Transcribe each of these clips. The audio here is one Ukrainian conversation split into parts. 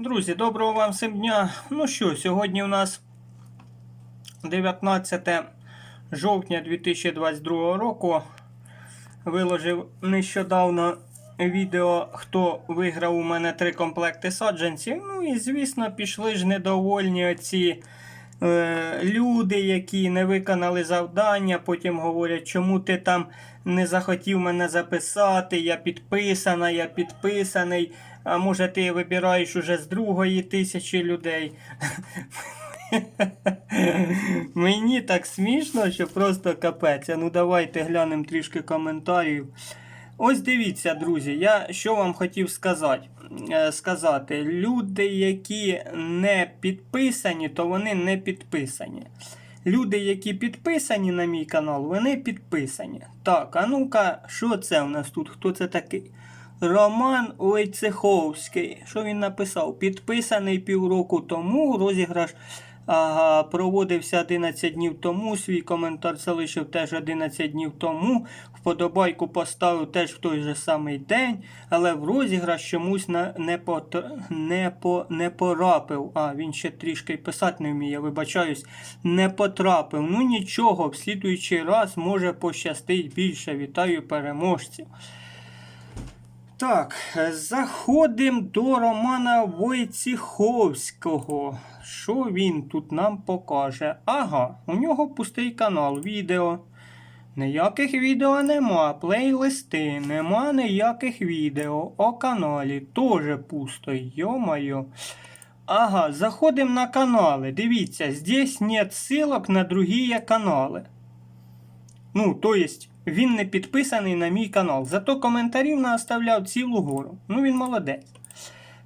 Друзі, доброго вам всім дня. Ну що, сьогодні у нас 19 жовтня 2022 року. Виложив нещодавно відео, хто виграв у мене три комплекти саджанців. Ну і звісно, пішли ж недовольні оці е, люди, які не виконали завдання. Потім говорять, чому ти там не захотів мене записати, я підписана, я підписаний. А може ти вибираєш уже з другої тисячі людей. Мені так смішно, що просто капець. Ну давайте глянемо трішки коментарів. Ось дивіться, друзі, я що вам хотів сказати. Е, сказати. Люди, які не підписані, то вони не підписані. Люди, які підписані на мій канал, вони підписані. Так, а ну-ка, що це у нас тут? Хто це такий? Роман Войцеховський. Що він написав? Підписаний півроку тому. Розіграш ага, проводився 11 днів тому. Свій коментар залишив теж 11 днів тому. Вподобайку поставив теж в той же самий день, але в розіграш чомусь не, пот, не, по, не порапив. А, він ще трішки писати не вміє, вибачаюсь, не потрапив. Ну нічого, в слідуючий раз може пощастить більше. Вітаю переможців. Так, заходимо до Романа Войціховського. Що він тут нам покаже? Ага, у нього пустий канал, відео. Ніяких відео нема, плейлисти, нема ніяких відео. О каналі теж пусто, йо-моє. Ага, заходимо на канали. Дивіться, здесь нет ссылок на другие канали. Ну, то есть, він не підписаний на мій канал. Зато коментарів наоставляв цілу гору. Ну, він молодець.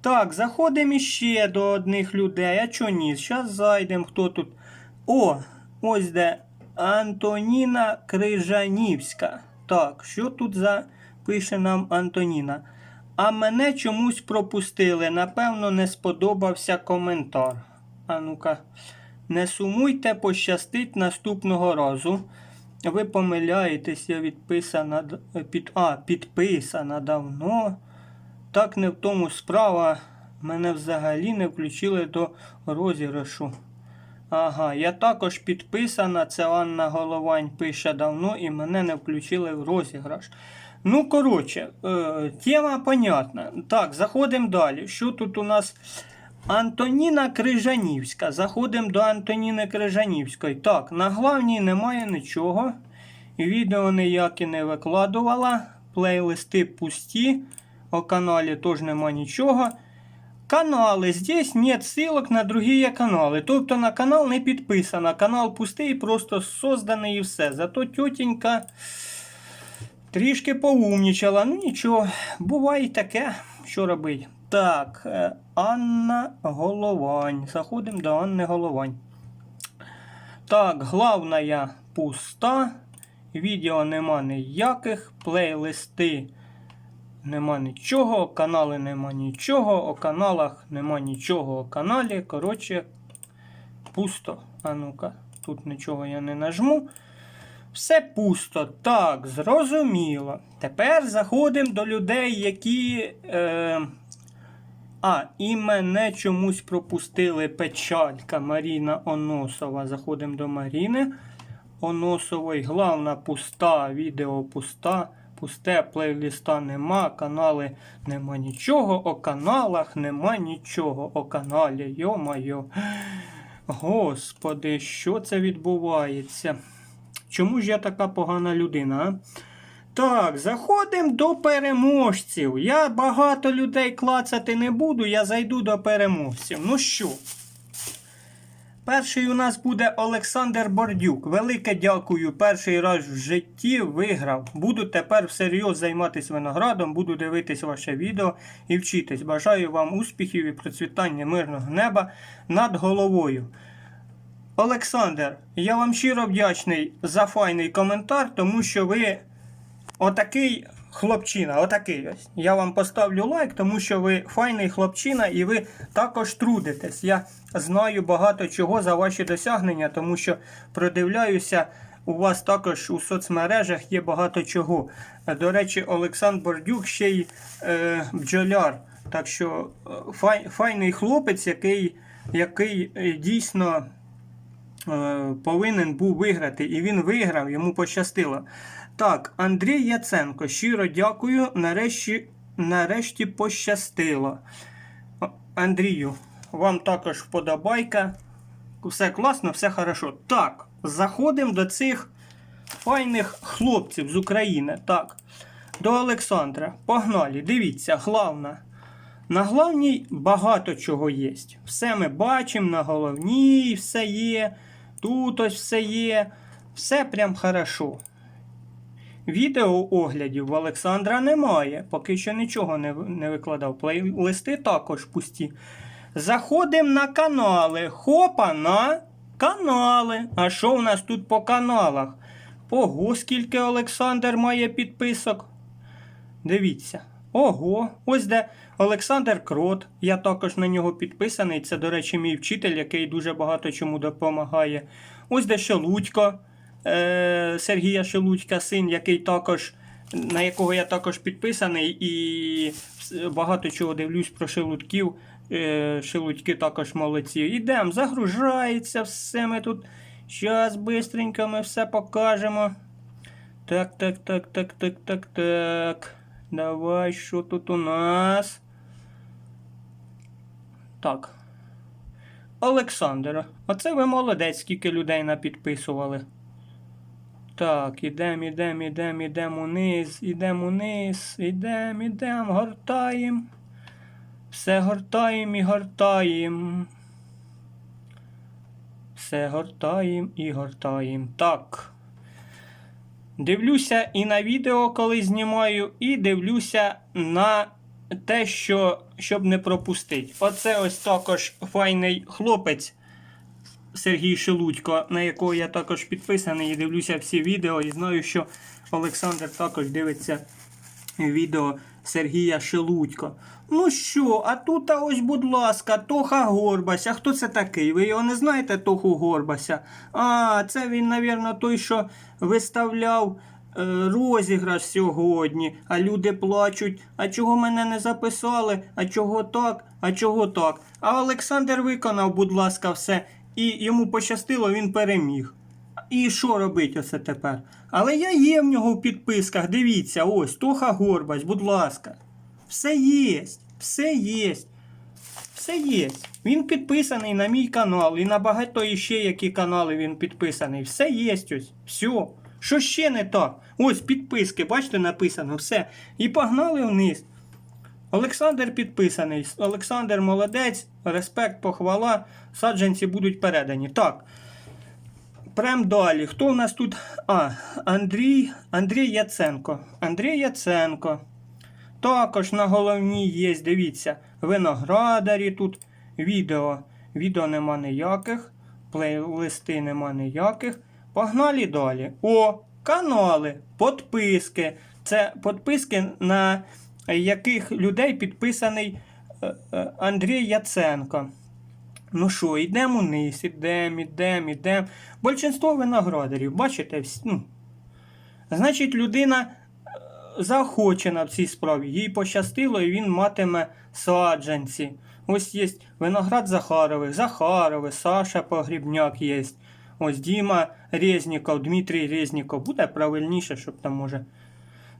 Так, заходимо іще до одних людей. А чо ні? Зараз зайдемо, хто тут. О, ось де Антоніна Крижанівська. Так, що тут за пише нам Антоніна? А мене чомусь пропустили. Напевно, не сподобався коментар. А ну-ка, не сумуйте, пощастить наступного разу. Ви помиляєтесь, я відписана під, а, підписана давно. Так не в тому справа. Мене взагалі не включили до розіграшу. Ага, я також підписана. Це Анна Головань пише давно і мене не включили в розіграш. Ну, коротше, е, тема понятна. Так, заходимо далі. Що тут у нас? Антоніна Крижанівська. Заходимо до Антоніни Крижанівської. Так, на главній немає нічого. Відео ніякі не викладувала. Плейлисти пусті. О каналі теж нема нічого. Канали. Здесь нет ссылок на другие канали. Тобто на канал не підписано. Канал пустий, просто созданий і все. Зато тьотенька трішки поумнічала. Ну нічого, буває таке. Що робить? Так, е, Анна Головань. Заходимо до Анни Головань. Так, главная пуста. Відео нема ніяких. Плейлисти нема нічого. Канали нема нічого. О каналах нема нічого. О каналі. Коротше, пусто. А ну-ка, тут нічого я не нажму. Все пусто. Так, зрозуміло. Тепер заходимо до людей, які. Е... А, і мене чомусь пропустили печалька Маріна Оносова. Заходимо до Маріни Оносової. Главна пуста, відео пуста. Пусте плейлиста нема, канали нема нічого, о каналах нема нічого, о каналі, йо-майо. Господи, що це відбувається? Чому ж я така погана людина? а? Так, заходимо до переможців. Я багато людей клацати не буду, я зайду до переможців. Ну що? Перший у нас буде Олександр Бордюк. Велике дякую. Перший раз в житті виграв. Буду тепер всерйоз займатися виноградом, буду дивитись ваше відео і вчитись. Бажаю вам успіхів і процвітання мирного неба над головою. Олександр, я вам щиро вдячний за файний коментар, тому що ви отакий хлопчина, отакий ось. Я вам поставлю лайк, тому що ви файний хлопчина і ви також трудитесь. Я знаю багато чого за ваші досягнення, тому що продивляюся. У вас також у соцмережах є багато чого. До речі, Олександр Бордюк ще й е, бджоляр. Так що е, фай, файний хлопець, який, який е, дійсно повинен був виграти, і він виграв, йому пощастило. Так, Андрій Яценко, щиро дякую. Нарешті, нарешті пощастило. Андрію, вам також вподобайка. Все класно, все хорошо. Так, заходимо до цих файних хлопців з України. Так, до Олександра. Погнали, дивіться, главна. На главній багато чого є. Все ми бачимо, на головній все є. Тут ось все є. Все прям хорошо. Відео оглядів в Олександра немає. Поки що нічого не, не викладав. Плейлисти також пусті. Заходимо на канали. Хопа на канали. А що в нас тут по каналах? Ого, скільки Олександр має підписок. Дивіться. Ого, ось де Олександр Крот. Я також на нього підписаний. Це, до речі, мій вчитель, який дуже багато чому допомагає. Ось де Шелудько, е, Сергія Шелудька, син, який також, на якого я також підписаний, і багато чого дивлюсь про шелудьків. Е, шелудьки також молодці. Ідемо, загружається все. Ми тут. Щас бистренько ми все покажемо. Так, так, так, так, так, так, так. Давай, що тут у нас? Так. Олександр, оце ви молодець, скільки людей напідписували. Так, ідем, ідем, ідем, ідем униз, ідем униз, ідем, ідем, гортаєм. Все гортаєм і гортаєм. Все гортаєм і гортаєм. Так. Дивлюся і на відео, коли знімаю, і дивлюся на те, що щоб не пропустити. Оце ось також файний хлопець Сергій Шелудько, на якого я також підписаний і дивлюся всі відео. І знаю, що Олександр також дивиться відео Сергія Шелудько. Ну що, а тут, ось, будь ласка, Тоха Горбася. Хто це такий? Ви його не знаєте, Тоху Горбася? А, це він, навірно, той, що виставляв е, розіграш сьогодні, а люди плачуть. А чого мене не записали? А чого так? А чого так? А Олександр виконав, будь ласка, все. І йому пощастило, він переміг. І що робить оце тепер? Але я є в нього в підписках. Дивіться, ось Тоха Горбач, будь ласка. Все є, все є. Все є. Він підписаний на мій канал і на багато іще які канали він підписаний. Все є ось. Все. Що ще не так? Ось підписки, бачите, написано, все. І погнали вниз. Олександр підписаний. Олександр молодець, респект, похвала. Саджанці будуть передані. Так. Прям далі. Хто у нас тут? А, Андрій, Андрій Яценко. Андрій Яценко. Також на головній є, дивіться, виноградарі тут відео. Відео нема ніяких, плейлисти нема ніяких. Погнали далі. О, канали, підписки. Це підписки, на яких людей підписаний е, е, Андрій Яценко. Ну що, йдемо вниз, ідемо, ідемо, ідемо. Большинство виноградарів, бачите, ну, значить, людина е, заохочена в цій справі. Їй пощастило, і він матиме саджанці. Ось є виноград Захарових, Захарових, Саша Погрібняк є. Ось Діма Резніков, Дмитрій Резніков. Буде правильніше, щоб там може.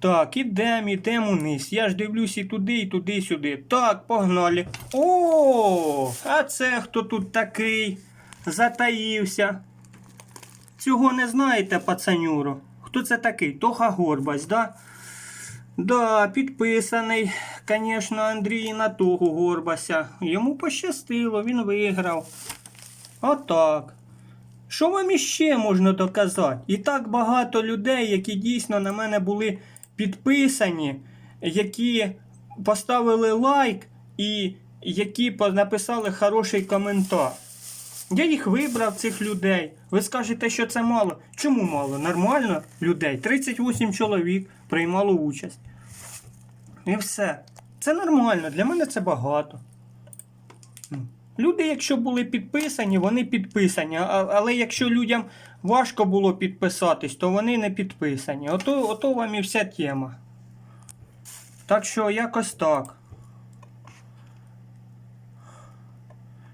Так, ідемо, ідемо вниз. Я ж дивлюсь і туди, і туди, і сюди. Так, погнали. О, а це хто тут такий? Затаївся. Цього не знаєте, пацанюро? Хто це такий? Тоха Горбась, да? Да, підписаний, звісно, Андрій на того Горбася. Йому пощастило, він виграв. Отак. Що вам іще можна доказати? І так багато людей, які дійсно на мене були підписані, які поставили лайк і які написали хороший коментар. Я їх вибрав, цих людей. Ви скажете, що це мало. Чому мало? Нормально людей. 38 чоловік приймало участь. І все. Це нормально, для мене це багато. Люди, якщо були підписані, вони підписані. Але якщо людям важко було підписатись, то вони не підписані. Ото, ото вам і вся тема. Так що якось так.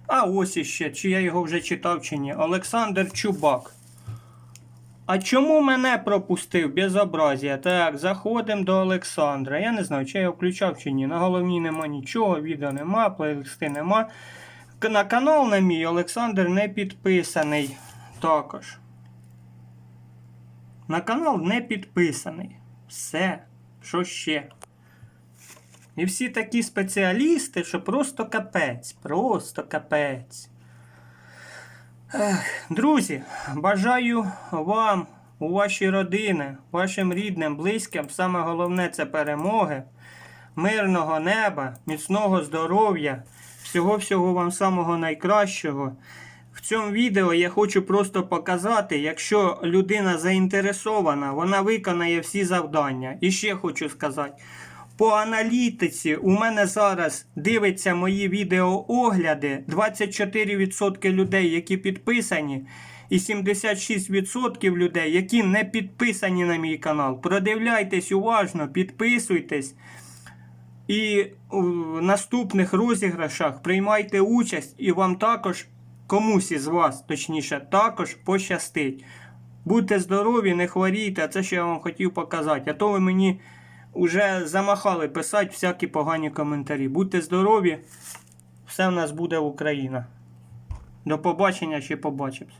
А ось іще, чи я його вже читав, чи ні. Олександр Чубак. А чому мене пропустив безобразія? Так, заходимо до Олександра. Я не знаю, чи я його включав чи ні. На головній нема нічого, відео нема, плейлисти нема. На канал на мій Олександр не підписаний. Також. На канал не підписаний. Все. Що ще? І всі такі спеціалісти, що просто капець. Просто капець. Ех, друзі, бажаю вам, у ваші родини, вашим рідним, близьким, саме головне це перемоги, мирного неба, міцного здоров'я, всього-всього вам самого найкращого. В цьому відео я хочу просто показати, якщо людина заінтересована, вона виконає всі завдання. І ще хочу сказати. По аналітиці у мене зараз дивиться мої відеоогляди 24% людей, які підписані, і 76% людей, які не підписані на мій канал. Продивляйтесь уважно, підписуйтесь. І в наступних розіграшах приймайте участь, і вам також, комусь із вас, точніше, також пощастить. Будьте здорові, не хворійте, це що я вам хотів показати. А то ви мені вже замахали писати всякі погані коментарі. Будьте здорові, все в нас буде Україна. До побачення, ще побачимось.